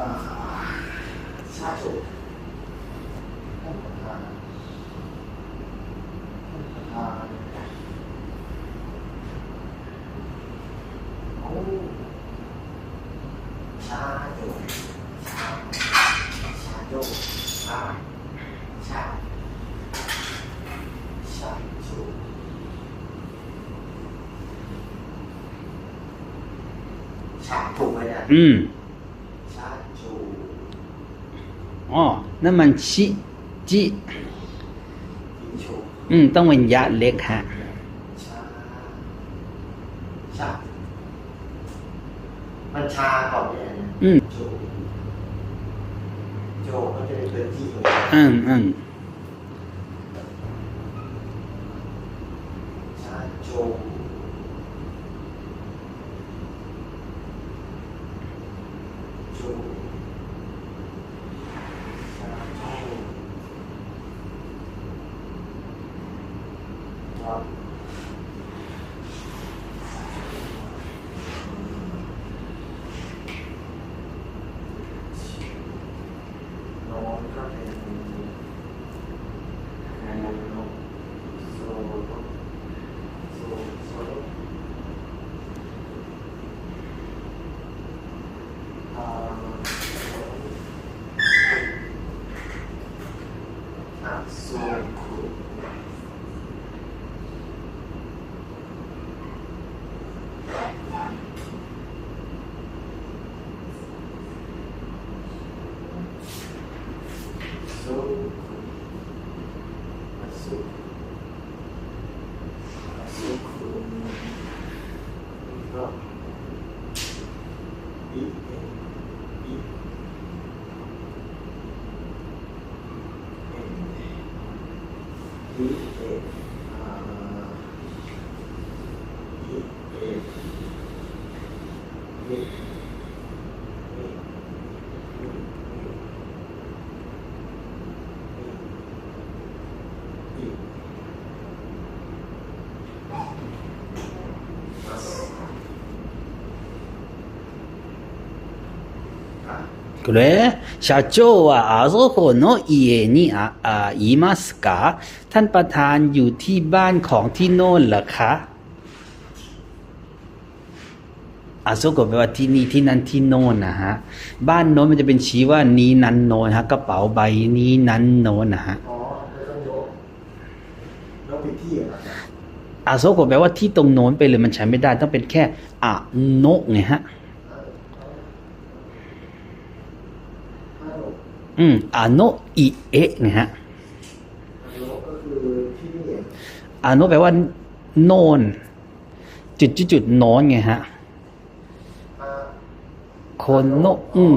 và xa không thật thà không thật thà máu xa trộn xa xa trộn xa xa xa trộn xa trộn này อ๋อนั่นมันชิจิ อินชู อืม ต้องเป็นยะเล็กฮะ ชา ชา มันชาก่อนเนี่ยนะ อืม โจโจก็จะเป็นที่ของ อืมอืม そう。ます。 uh, E, E, E, E, E, E. これ社長はあそこの家にああいますかท่านประธานอยู่ที่บ้านของที่โน่นเหรอคะอาโซโกะแปลว่าที่นี่ที่นั่นที่โน่นนะฮะ บ้านโน้นมันจะเป็นชี้ว่านี้นั้นโน้นฮะกระเป๋าใบนี้นั้นโน้นนะฮะ อ๋อแล้วต้องยกยกผิดที่เหรอครับ อาโซโกะแปลว่าที่ตรงโน้นไปเลยมันใช้ไม่ได้ ต้องเป็นแค่อะโนะไงฮะ อืมอาโนอิเอะไงฮะอาโนแปลว่า โนน จุดจุดจุดน้นไงฮะ คนโนอืม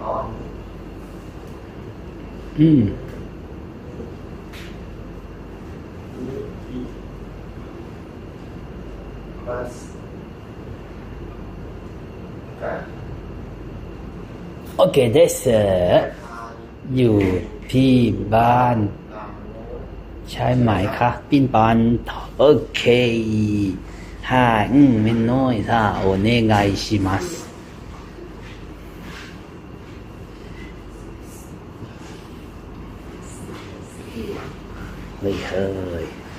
งโน้ตเอ่อบ้านหลังโน้ตอ๋อ อืม บัสกัน โอเคเดสอยู่ที่บ้าน หลังโน้ต ใช่ไหมคะปินปันโอเคはいうんめんのいさお願いします me hurry.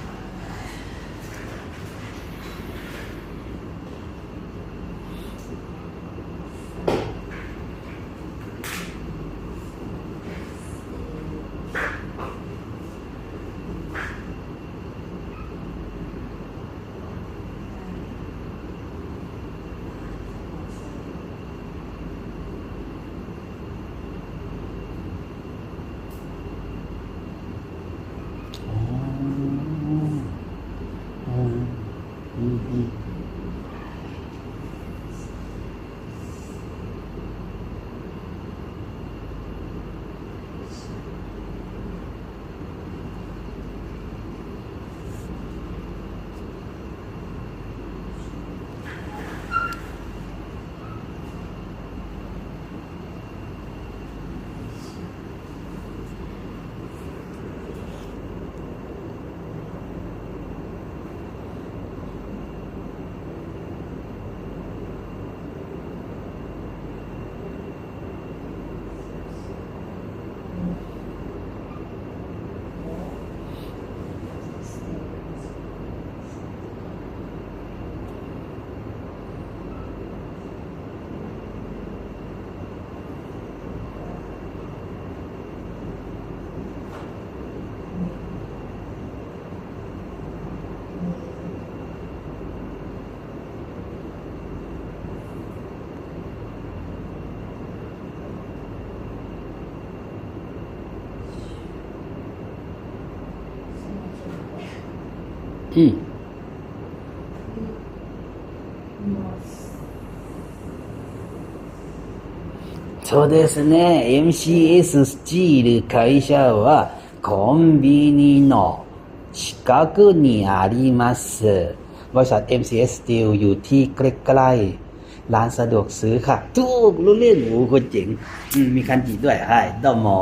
ยเฮ้ย อืมそうですね。MCSG る会社はコンビニの近くにあります。บริษัท MCS Steel อยู่ที่ใกล้ๆร้านสะดวกซื้อค่ะ ทุกรู้เรื่องโอ้โหคนเจ๋งอืมมีคันจิด้วยใช่ดอมอ